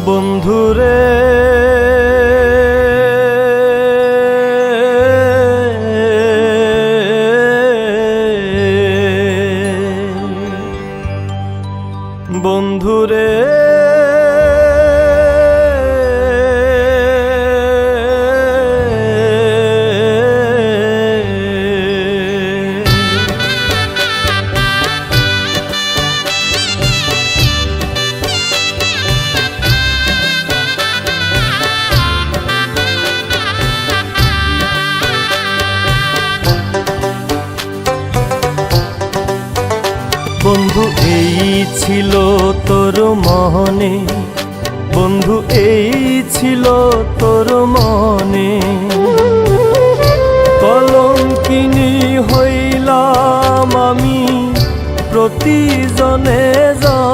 বন্ধুরে। বন্ধু, এই ছিল তোর মনে বন্ধু, এই ছিল তোর মনে কলম কিনি হইলাম আমি, প্রতিজনে জনে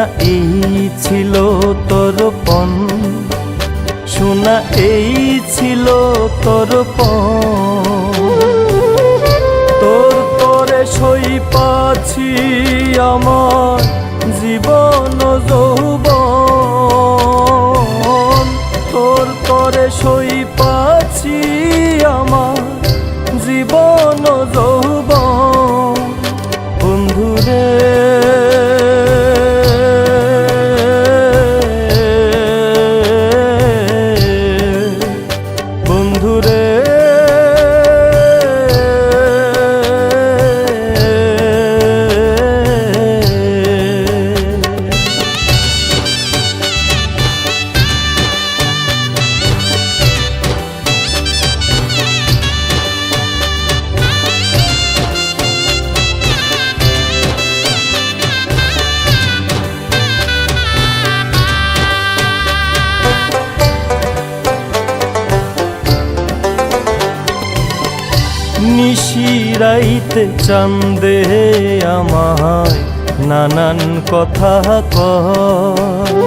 শোনা এই ছিল তোর পণ। শোনা এই ছিল তোর তোর তরে সই পাছি আমার জীবন যৌবন। তোর তরে সই পাছি আমার জীবন বন্ধুরে বন্ধুরে নিশিরাইতে চান্দে আমায়, নানান কথা কয়।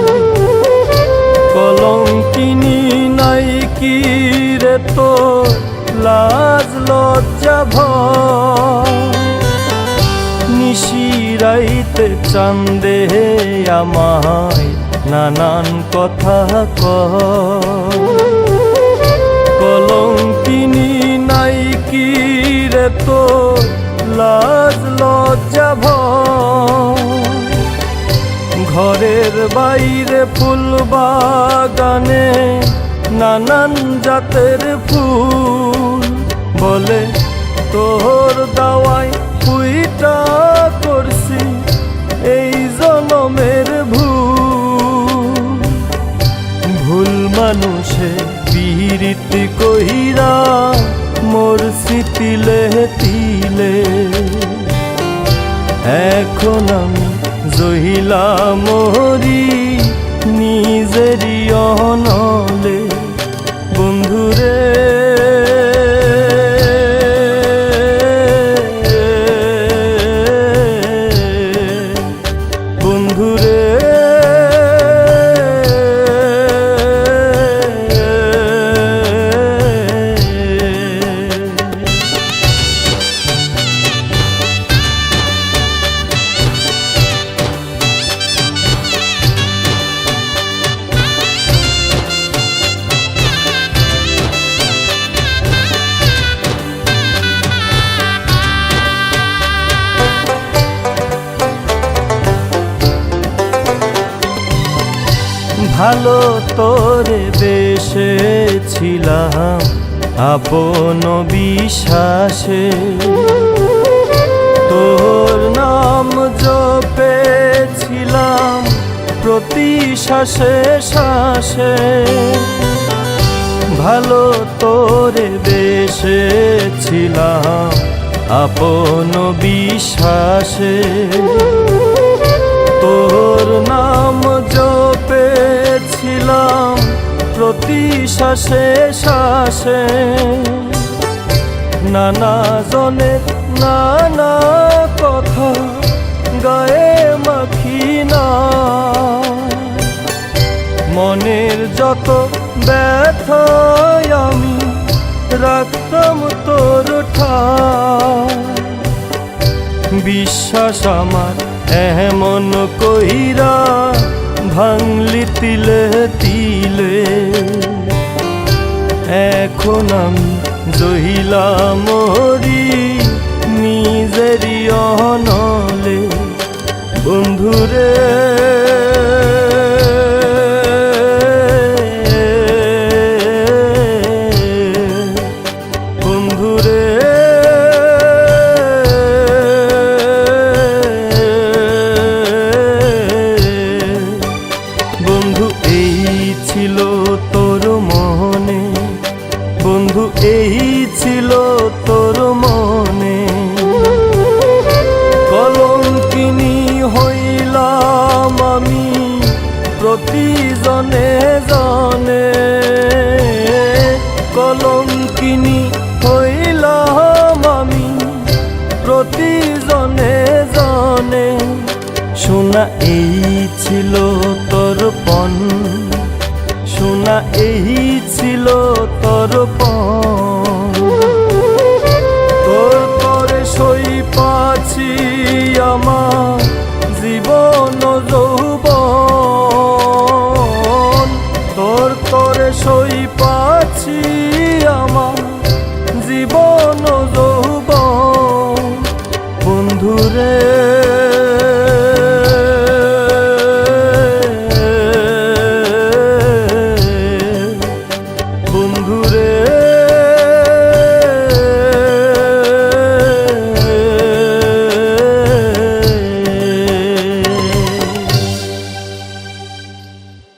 কলম কিনি নাই কি রে তো লাজ লজ্জা নিশিরাইতে চান্দে আমায়, নানান কথা কয়। কি রে তো লাজ লজ্জা ঘরের বাইরে ফুল বাগানে নানান জাতের ফুল। বলে, তোর দাওয়াই ফুইটা করছি, এই জনমের ভুল। ভুল মানুষে পীড়িত কইরা মোর স্মৃতিলে তিলে এখন আমি জহিলা মরি নিজেরই ভালো তোরে দেশে ছিলাম, আপন বিশ্বাসে। তোর নাম জপেছিলাম প্রতি শ্বাসে শ্বাসে। ভালো তোরে ছিলাম, আপন বিশ্বাসে। তোর নাম জপেছিলাম প্রতি শ্বাসে শ্বাসে। নানা জনের নানা কথা গায়ে মাখি না মনের যত ব্যথায় আমি রাখতাম তোর ঠাই। বিশ্বাস আমার এমন কইরা ভাঙলি তিলে তিলে। এখন আমি জহিলা মরি নিজেরি অনলে। বন্ধুরে প্রতিজনে জনে কলঙ্কিনী হইলাম আমি প্রতিজনে জনে, শোনা এই ছিল তোর পণ। শোনা এই ছিল তোর পণ।